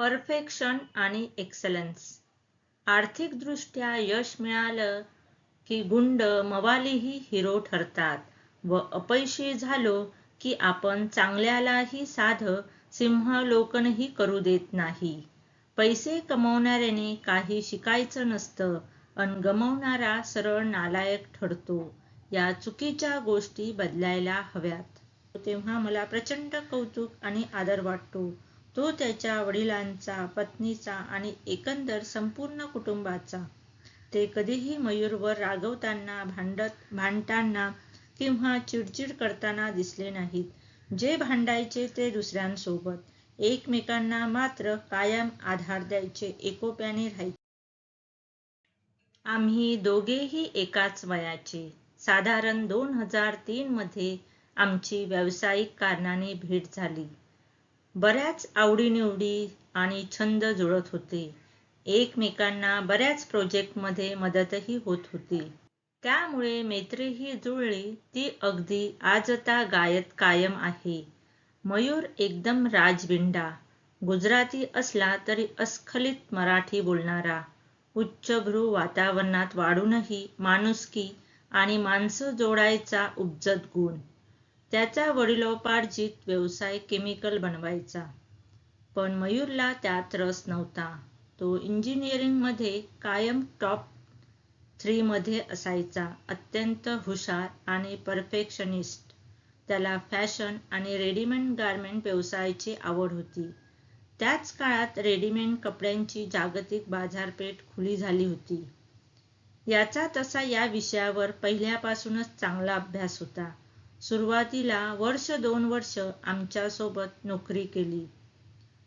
Perfection आणि excellence. आर्थिकदृष्ट्या यश मिळालं की गुंड मवालीही हिरो ठरतात व अपयशी झालो की आपण चांगल्यालाही साधं सिंहावलोकनही करू देत नाही. पैसे कमवणाऱ्याने काही शिकायचं नसतं अन गमवणारा सरळ नालायक ठरतो. या चुकीच्या गोष्टी बदलायला हव्यात. तेव्हा मला प्रचंड कौतुक आणि आदर वाटतो. तो त्याच्या वडिलांचा पत्नीचा आणि एकंदर संपूर्ण कुटुंबाचा. ते कधीही मयूरवर रागवताना भांडत भांडताना किंवा चिडचिड करताना दिसले नाहीत. जे भांडायचे ते दुसऱ्यांसोबत. एकमेकांना मात्र कायम आधार द्यायचे एकोप्याने राहायचे. आम्ही दोघेही एकाच वयाचे. साधारण दोन हजार तीन मध्ये आमची व्यावसायिक कारणाने भेट झाली. बऱ्याच आवडीनिवडी आणि छंद जुळत होते. एकमेकांना बऱ्याच प्रोजेक्टमध्ये मदतही होत होती. त्यामुळे मैत्रीही जुळली ती अगदी आजता गायत कायम आहे. मयूर एकदम राजबिंडा गुजराती असला तरी अस्खलित मराठी बोलणारा. उच्चभ्रू वातावरणात वाढूनही माणुसकी आणि माणसं जोडायचा उपजत गुण. त्याचा वडिलोपार्जित व्यवसाय केमिकल बनवायचा. पण मयूरला त्यात रस नव्हता. तो इंजिनिअरिंगमध्ये कायम टॉप थ्रीमध्ये असायचा. अत्यंत हुशार आणि परफेक्शनिस्ट त्याला फॅशन आणि रेडीमेड गारमेंट व्यवसायाची आवड होती. त्याच काळात रेडीमेड कपड्यांची जागतिक बाजारपेठ खुली झाली होती. याचा तसा या विषयावर पहिल्यापासूनच चांगला अभ्यास होता. सुरुवातीला वर्ष दोन वर्ष आमच्यासोबत नोकरी केली.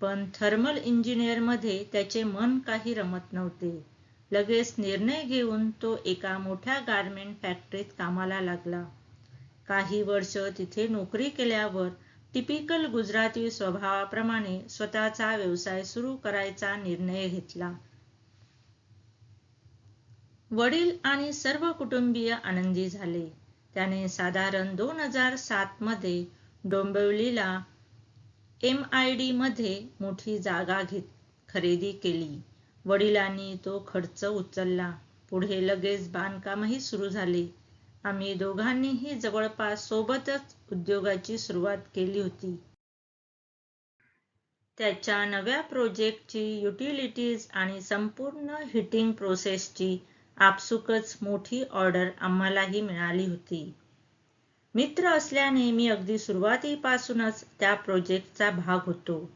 पण थर्मल इंजिनियरमध्ये त्याचे मन काही रमत नव्हते. लगेच निर्णय घेऊन तो एका मोठ्या गारमेंट फॅक्टरीत कामाला लागला. काही वर्ष तिथे नोकरी केल्यावर टिपिकल गुजराती स्वभावाप्रमाणे स्वतःचा व्यवसाय सुरू करायचा निर्णय घेतला. वडील आणि सर्व कुटुंबीय आनंदी झाले. त्याने साधारण दोन हजार सात मध्ये डोंबिवलीला एम आय डी मध्ये मोठी जागा घेत खरेदी केली. वडिलांनी तो खर्च उचलला. पुढे लगेच बांधकामही सुरू झाले. आम्ही दोघांनीही जवळपास सोबतच उद्योगाची सुरुवात केली होती. त्याच्या नव्या प्रोजेक्टची युटिलिटीज आणि संपूर्ण हिटिंग प्रोसेसची आपसुकच मोठी ऑर्डर आम्हालाही मिळाली होती. मित्र असल्याने मी अगदी सुरुवातीपासूनच त्या प्रोजेक्टचा भाग होतो.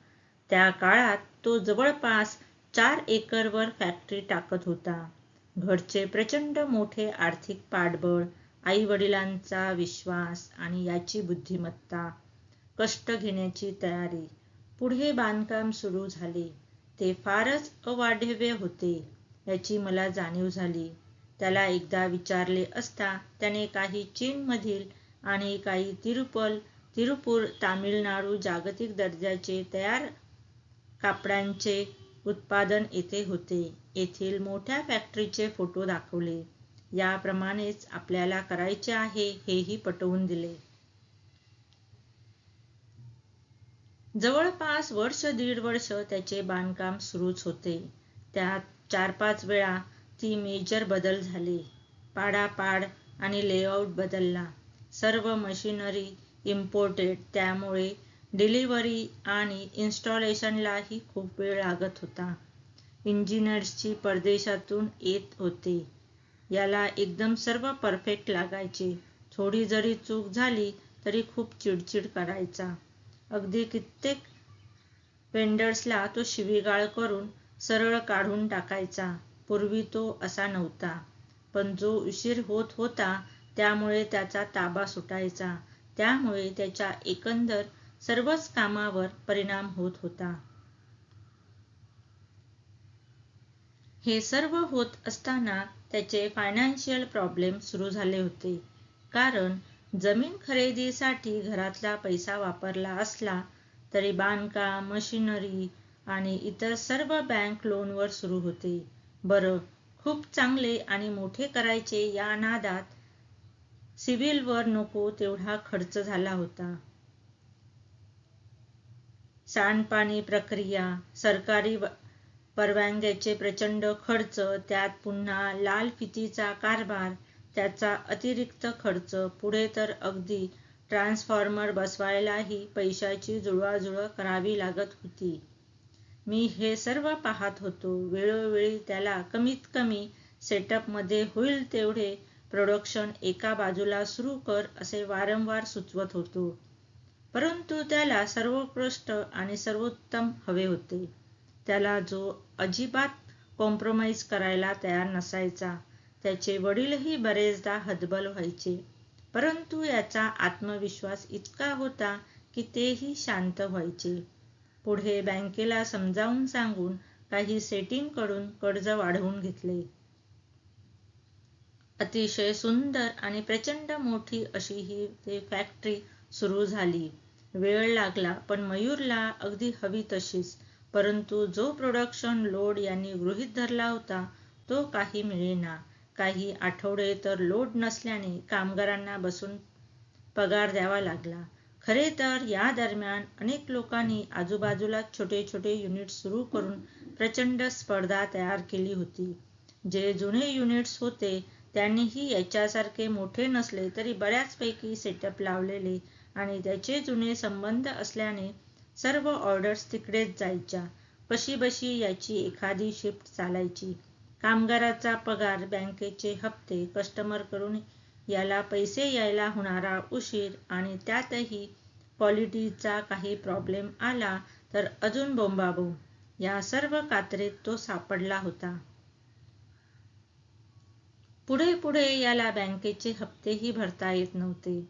त्या काळात तो जवळपास चार एकरवर फॅक्टरी टाकत होता. घरचे प्रचंड मोठे आर्थिक पाठबळ आई वडिलांचा विश्वास आणि याची बुद्धिमत्ता कष्ट घेण्याची तयारी पुढे बांधकाम सुरू झाले. ते फारच अवाढव्य होते. याची मला जाणीव झाली. त्याला एकदा विचारले असता त्याने काही चीनमधील आणि काही तिरुपल तिरुपूर तामिळनाडू जागतिक दर्जाचे तयार कापडांचे उत्पादन येथे होते. येथील मोठ्या फॅक्टरीचे फोटो दाखवले. याप्रमाणेच आपल्याला करायचे आहे हेही पटवून दिले. जवळपास वर्ष दीड वर्ष त्याचे बांधकाम सुरूच होते. त्यात चार पाच वेळा ती मेजर बदल झाले. पाडापाड आणि लेआउट बदलला. सर्व मशिनरी इम्पोर्टेड त्यामुळे डिलिव्हरी आणि इन्स्टॉलेशनलाही खूप वेळ लागत होता. इंजिनियर्सची परदेशातून येत होते. याला एकदम सर्व परफेक्ट लागायचे. थोडी जरी चूक झाली तरी खूप चिडचिड करायचा. अगदी कित्येक वेंडर्सला तो शिवीगाळ करून सरळ काढून टाकायचा. पूर्वी तो असा नव्हता. पण जो उशीर होत होता त्यामुळे त्याचा ताबा सुटायचा. त्यामुळे त्याच्या एकंदर सर्वच कामावर परिणाम होत होता. हे सर्व होत असताना त्याचे फायनान्शियल प्रॉब्लेम सुरू झाले होते. कारण जमीन खरेदीसाठी घरातला पैसा वापरला असला तरी बांधकाम मशिनरी आणि इतर सर्व बँक लोनवर सुरू होते. बरं खूप चांगले आणि मोठे करायचे या नादात सिव्हिलवर नको तेवढा खर्च झाला होता. सांडपाणी प्रक्रिया सरकारी परवानग्याचे प्रचंड खर्च त्यात पुन्हा लाल फितीचा कारभार त्याचा अतिरिक्त खर्च. पुढे तर अगदी ट्रान्सफॉर्मर बसवायलाही पैशाची जुळवाजुळव करावी लागत होती. मी हे सर्व पाहत होतो. वेळोवेळी त्याला कमीत कमी सेटअपमध्ये होईल तेवढे प्रोडक्शन एका बाजूला सुरू कर असे वारंवार सुचवत होतो. परंतु त्याला सर्वोत्कृष्ट आणि सर्वोत्तम हवे होते. त्याला जो अजिबात कॉम्प्रोमाइज करायला तयार नसायचा त्याचे वडीलही बरेचदा हतबल व्हायचे. परंतु याचा आत्मविश्वास इतका होता की तेही शांत व्हायचे. पुढे बँकेला समजावून सांगून काही सेटिंगकडून कर्ज वाढवून घेतले. अतिशय सुंदर आणि प्रचंड मोठी अशी ही ते फॅक्टरी सुरू झाली. वेळ लागला पण मयूरला अगदी हवी तशीच. परंतु जो प्रोडक्शन लोड यांनी गृहीत धरला होता तो काही मिळेना. काही आठवडे तर लोड नसल्याने कामगारांना बसून पगार द्यावा लागला. खरे तर या दरम्यान अनेक लोकांनी आजूबाजूला छोटे छोटे युनिट सुरू करून प्रचंड स्पर्धा तयार केली होती. जे जुने युनिट्स होते त्यांनीही याच्यासारखे मोठे नसले तरी बऱ्याचपैकी सेटअप लावलेले आणि त्याचे जुने संबंध असल्याने सर्व ऑर्डर्स तिकडेच जायच्या. कशीबशी याची एखादी शिफ्ट चालायची. कामगाराचा पगार बँकेचे हप्ते कस्टमर करून याला पैसे यायला होणारा उशीर आणि त्यातही क्वालिटीचा काही प्रॉब्लेम आला तर अजून बोंबाबोंब या सर्व कात्रेत तो सापडला होता. पुढे पुढे याला बँकेचे हप्तेही भरता येत नव्हते.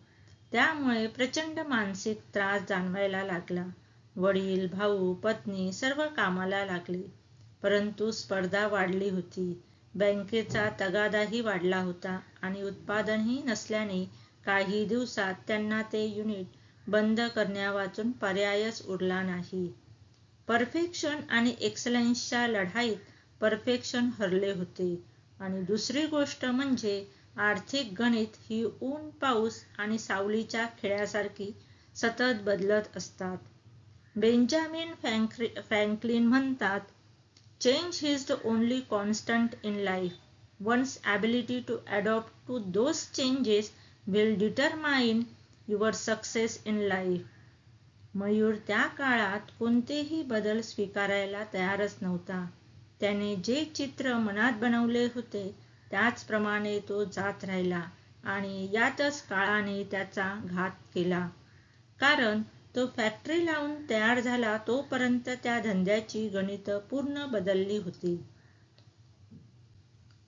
त्यामुळे प्रचंड मानसिक त्रास जाणवायला लागला. वडील भाऊ पत्नी सर्व कामाला लागले. परंतु स्पर्धा वाढली होती. बँकेचा तगादाही वाढला होता आणि उत्पादनही नसल्याने काही दिवसात त्यांना ते युनिट बंद करण्यावाचून पर्यायच उरला नाही. परफेक्शन आणि एक्सलन्सच्या लढाईत परफेक्शन हरले होते. आणि दुसरी गोष्ट म्हणजे आर्थिक गणित ही ऊन पाऊस आणि सावलीच्या खेळासारखी सतत बदलत असतात. बेंजामिन फ्रँकलिन म्हणतात change is the only constant in life. One's ability to adopt to those changes will determine your success in life. Mayur त्या काळात कोणतेही बदल स्वीकारायला तयारच नव्हता त्याने जे चित्र मनात बनवले होते त्याचप्रमाणे तो जात राहिला आणि यातच काळाने त्याचा घात केला कारण तो फॅक्टरी लावून तयार झाला तोपर्यंत त्या धंद्याची गणित पूर्ण बदलली होती.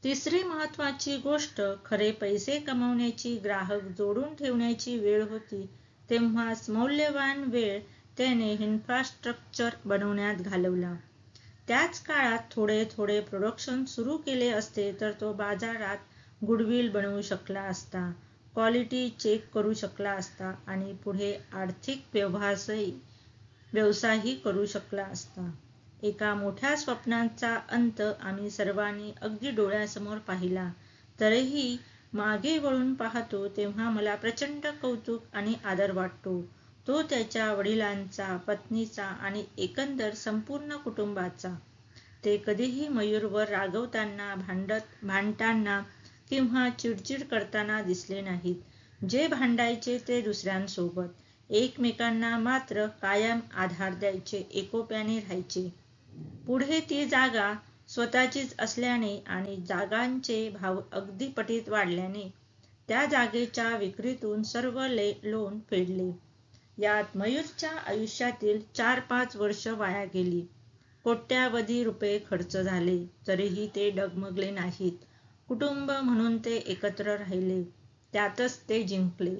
तिसरी महत्वाची गोष्ट खरे पैसे कमवण्याची ग्राहक जोडून ठेवण्याची वेळ होती. तेव्हाच मौल्यवान वेळ त्याने इन्फ्रास्ट्रक्चर बनवण्यात घालवला. त्याच काळात थोडे थोडे प्रोडक्शन सुरू केले असते तर तो बाजारात गुडविल बनवू शकला असता. क्वालिटी चेक करू शकला असता आणि पुढे आर्थिक व्यवहारही व्यवसायही करू शकला असता. एका मोठ्या स्वप्नांचा अंत आम्ही सर्वांनी अगदी डोळ्यासमोर पाहिला. तरीही मागे वळून पाहतो तेव्हा मला प्रचंड कौतुक आणि आदर वाटतो. तो त्याच्या वडिलांचा पत्नीचा आणि एकंदर संपूर्ण कुटुंबाचा. ते कधीही मयूरवर रागवताना भांडत भांडताना किंवा चिडचिड करताना दिसले नाहीत. जे भांडायचे ते दुसऱ्यांसोबत. एकमेकांना मात्र कायम आधार द्यायचे एकोप्याने राहायचे. पुढे ती जागा स्वतःचीच असल्याने आणि जागांचे भाव अगदी पटीत वाढल्याने त्या जागेच्या विक्रीतून सर्व ले लोन फेडले. यात मयूरच्या आयुष्यातील चार पाच वर्ष वाया गेली. कोट्यावधी रुपये खर्च झाले तरीही ते डगमगले नाहीत. कुटुंब म्हणून ते एकत्र राहिले. त्यातच ते जिंकले.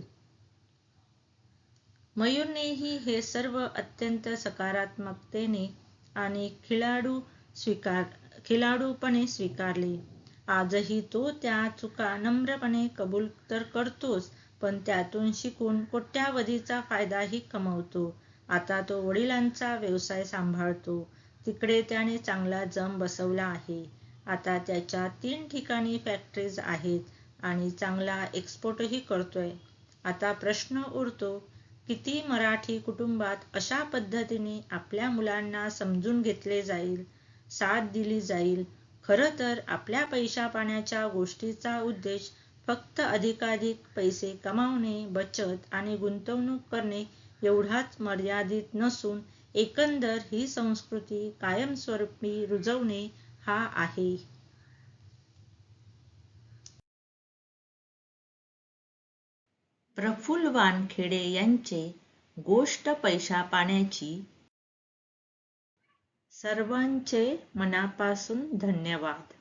मयूरनेही हे सर्व अत्यंत सकारात्मकतेने आणि खिलाडू स्वीकार खिलाडूपणे स्वीकारले. आजही तो त्या चुका नम्रपणे कबूल तर करतोच पण त्यातून शिकून कोट्यावधीचा फायदाही कमवतो. आता तो वडिलांचा व्यवसाय सांभाळतो. तिकडे त्याने चांगला जम बसवला आहे. आता त्याच्या तीन ठिकाणी फॅक्टरीज आहेत आणि चांगला एक्सपोर्टही करतोय. आता प्रश्न उरतो किती मराठी कुटुंबात अशा पद्धतीने आपल्या मुलांना समजून घेतले जाईल साथ दिली जाईल? खरं तर आपल्या पैशा पाण्याच्या गोष्टीचा उद्देश फक्त अधिकाधिक पैसे कमावणे बचत आणि गुंतवणूक करणे एवढाच मर्यादित नसून एकंदर ही संस्कृती कायमस्वरूपी रुजवणे हा आहे. प्रफुल्ल वानखेडे यांचे गोष्ट पैशा पाण्याची सर्वांचे मनापासून धन्यवाद.